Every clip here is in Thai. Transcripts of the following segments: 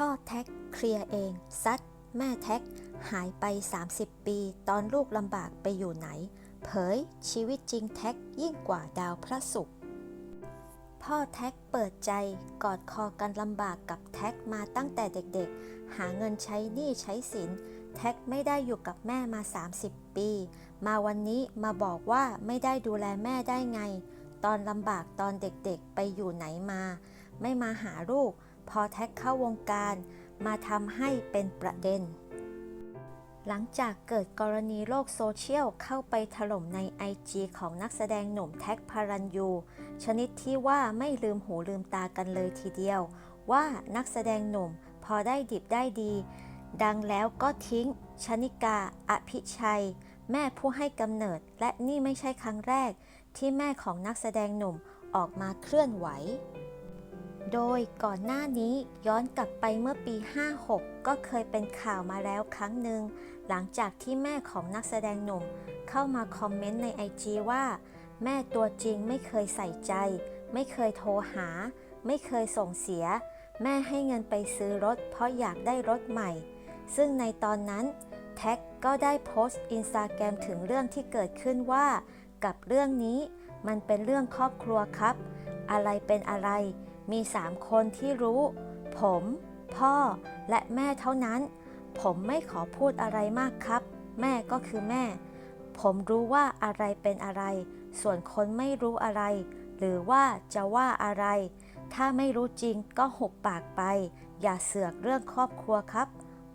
พ่อแท็กเคลียร์เองซัดแม่แท็กหายไป 30 ปี ตอนลูกลำบากไปอยู่ไหน เผยชีวิตจริงแท็กยิ่งกว่าดาวพระศุกร์พ่อแท็กเปิดใจกอดคอกันลำบากกับแท็กมาตั้งแต่เด็กๆ หาเงินใช้หนี้ใช้สิน แท็กไม่ได้อยู่กับแม่มา 30 ปี มาวันนี้มาบอกว่าไม่ได้ดูแลแม่ได้ไง ตอนลำบากตอนเด็กๆไปอยู่ไหนมา ไม่มาหาลูก พอแท็กเข้าวงการมาทำให้เป็นประเด็น หลังจากเกิดกรณีโลกโซเชียลเข้าไปถล่มใน IG ของนักแสดงหนุ่มแท็กพารันยู ชนิดที่ว่าไม่ลืมหูลืมตากันเลยทีเดียว ว่านักแสดงหนุ่มพอได้ดิบได้ดี ดังแล้วก็ทิ้ง ชนิกา อภิชัย แม่ผู้ให้กำเนิด และนี่ไม่ใช่ครั้งแรก ที่แม่ของนักแสดงหนุ่มออกมาเคลื่อนไหว โดยก่อนหน้านี้ย้อนกลับไปเมื่อปี 56 ก็เคยเป็นข่าวมาแล้วครั้งหนึ่ง หลังจากที่แม่ของนักแสดงหนุ่ม เข้ามาคอมเมนต์ในไอจีว่า แม่ตัวจริงไม่เคยใส่ใจ ไม่เคยโทรหา ไม่เคยส่งเสีย แม่ให้เงินไปซื้อรถ เพราะอยากได้รถใหม่ ซึ่งในตอนนั้น แท็กก็ได้โพสต์อินสตาแกรมถึงเรื่องที่เกิดขึ้นว่า กับเรื่องนี้มันเป็นเรื่องครอบครัวครับ อะไรเป็นอะไร มีสามคนที่รู้ ผม พ่อและแม่เท่านั้น ผมไม่ขอพูดอะไรมากครับ แม่ก็คือแม่ ผมรู้ว่าอะไรเป็นอะไร ส่วนคนไม่รู้อะไร หรือว่าจะว่าอะไร ถ้าไม่รู้จริงก็หุบปากไป อย่าเสือกเรื่องครอบครัวครับ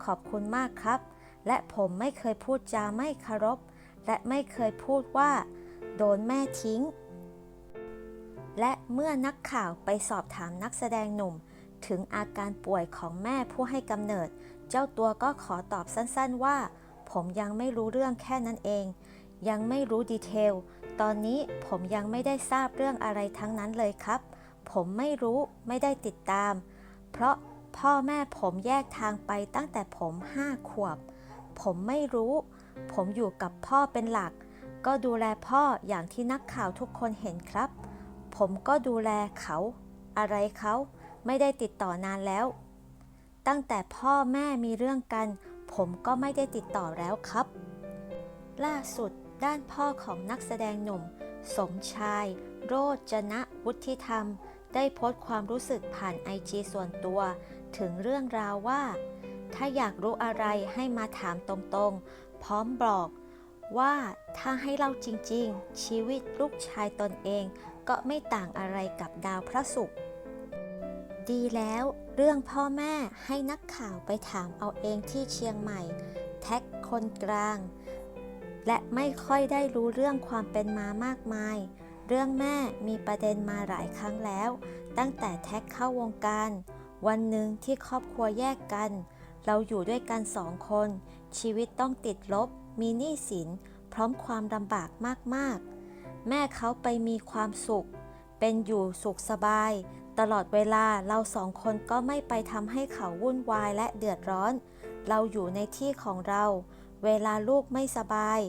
ขอบคุณมากครับ และผมไม่เคยพูดจาไม่เคารพ และไม่เคยพูดว่า โดนแม่ทิ้ง และเมื่อนักข่าวไปสอบถามนักแสดงหนุ่ม ถึงอาการป่วยของแม่ผู้ให้กำเนิด เจ้าตัวก็ขอตอบสั้นๆว่า ผมยังไม่รู้เรื่องแค่นั้นเอง ยังไม่รู้ดีเทล ตอนนี้ผมยังไม่ได้ทราบเรื่องอะไรทั้งนั้นเลยครับ ผมไม่รู้ไม่ได้ติดตาม เพราะพ่อแม่ผมแยกทางไปตั้งแต่ผมห้าขวบ ผมไม่รู้ ผมอยู่กับพ่อเป็นหลัก ก็ดูแลพ่ออย่างที่นักข่าวทุกคนเห็นครับ ผมก็ดูแลเขา อะไรเขาไม่ได้ติดต่อนานแล้ว ตั้งแต่พ่อแม่มีเรื่องกัน ผมก็ไม่ได้ติดต่อแล้วครับ ล่าสุดด้านพ่อของนักแสดงหนุ่ม สมชาย โรจนะวุฒิธรรม ได้โพสต์ความรู้สึกผ่านไอจีส่วนตัว ถึงเรื่องราวว่า ถ้าอยากรู้อะไรให้มาถามตรงๆ พร้อมบอกว่าถ้าให้เล่าจริงๆ ชีวิตลูกชายตนเอง ก็ไม่ต่างอะไรกับดาวพระศุกร์ดีแล้วเรื่องพ่อแม่ให้นักข่าวไปถามเอาเองที่เชียงใหม่ แท็กคนกลาง และไม่ค่อยได้รู้เรื่องความเป็นมามากมาย เรื่องแม่มีประเด็นมาหลายครั้งแล้ว ตั้งแต่แท็กเข้าวงการ วันหนึ่งที่ครอบครัวแยกกัน เราอยู่ด้วยกันสองคน ชีวิตต้องติดลบ มีหนี้สิน พร้อมความลำบากมากๆ แม่เขาไปมีความสุข เป็นอยู่สุขสบาย ตลอดเวลาเราสองคนก็ไม่ไปทำให้เขาวุ่นวายและเดือดร้อน เราอยู่ในที่ของเรา เวลาลูกไม่สบาย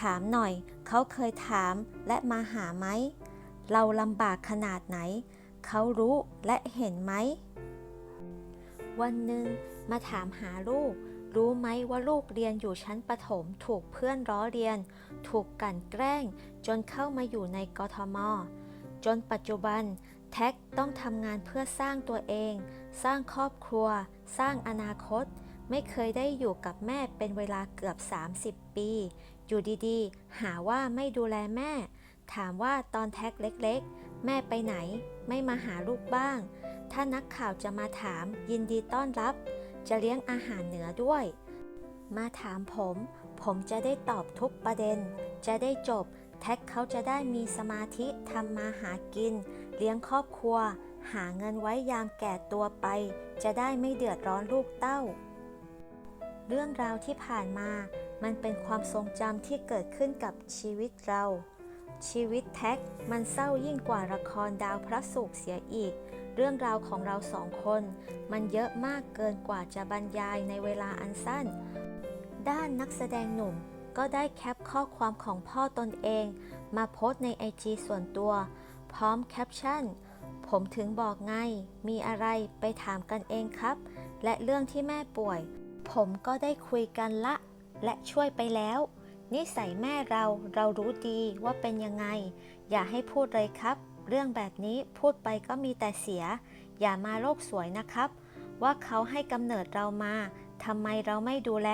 ถามหน่อย เขาเคยถามและมาหาไหม เราลำบากขนาดไหน เขารู้และเห็นไหม วันหนึ่งมาถามหาลูก รู้ไหมว่าลูกเรียนอยู่ชั้นประถม ถูกเพื่อนล้อเรียน ถูกกลั่นแกล้ง จนเข้ามาอยู่ในกทม จนปัจจุบัน แท็กต้องทำงานเพื่อสร้างตัวเอง สร้างครอบครัว สร้างอนาคต ไม่เคยได้อยู่กับแม่เป็นเวลาเกือบ 30 ปี อยู่ดีๆ หาว่าไม่ดูแลแม่ ถามว่าตอนแท็กเล็กๆ แม่ไปไหน ไม่มาหาลูกบ้าง ถ้านักข่าวจะมาถามยินดีต้อนรับ จะเลี้ยงอาหารเหนือด้วย มาถามผม ผมจะได้ตอบทุกประเด็น จะได้จบ แท็กเขาจะได้มีสมาธิทำมาหากิน เลี้ยงครอบครัว หาเงินไว้ยามแก่ตัวไป จะได้ไม่เดือดร้อนลูกเต้า เรื่องราวที่ผ่านมา มันเป็นความทรงจำที่เกิดขึ้นกับชีวิตเราชีวิตแท็กมันเศร้ายิ่งกว่าละครดาวพระศุกร์เสียอีก เรื่องราวของเราสองคน มันเยอะมากเกินกว่าจะบรรยายในเวลาอันสั้น ด้านนักแสดงหนุ่มก็ได้แคปข้อความของพ่อตนเอง มาโพสต์ในไอจีส่วนตัว พร้อมแคปชั่นผผมถึงบอกไง มีอะไรไปถามกันเองครับ และเรื่องที่แม่ป่วย ผมก็ได้คุยกันละ และช่วยไปแล้วนิสัยแม่เราเรารู้ดีว่าเป็นยังไง อย่าให้พูดเลยครับ เรื่องแบบนี้พูดไปก็มีแต่เสีย อย่ามาโลกสวยนะครับ ว่าเขาให้กำเนิดเรามาทำไมเราไม่ดูแล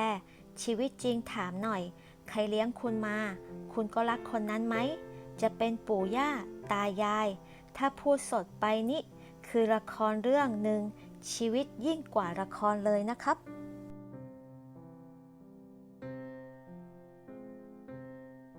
ชีวิตจริงถามหน่อย ใครเลี้ยงคุณมา คุณก็รักคนนั้นไหม จะเป็นปู่ย่า ตายาย ถ้าพูดสดไปนี่คือละครเรื่องหนึ่งชีวิตยิ่งกว่าละครเลยนะครับ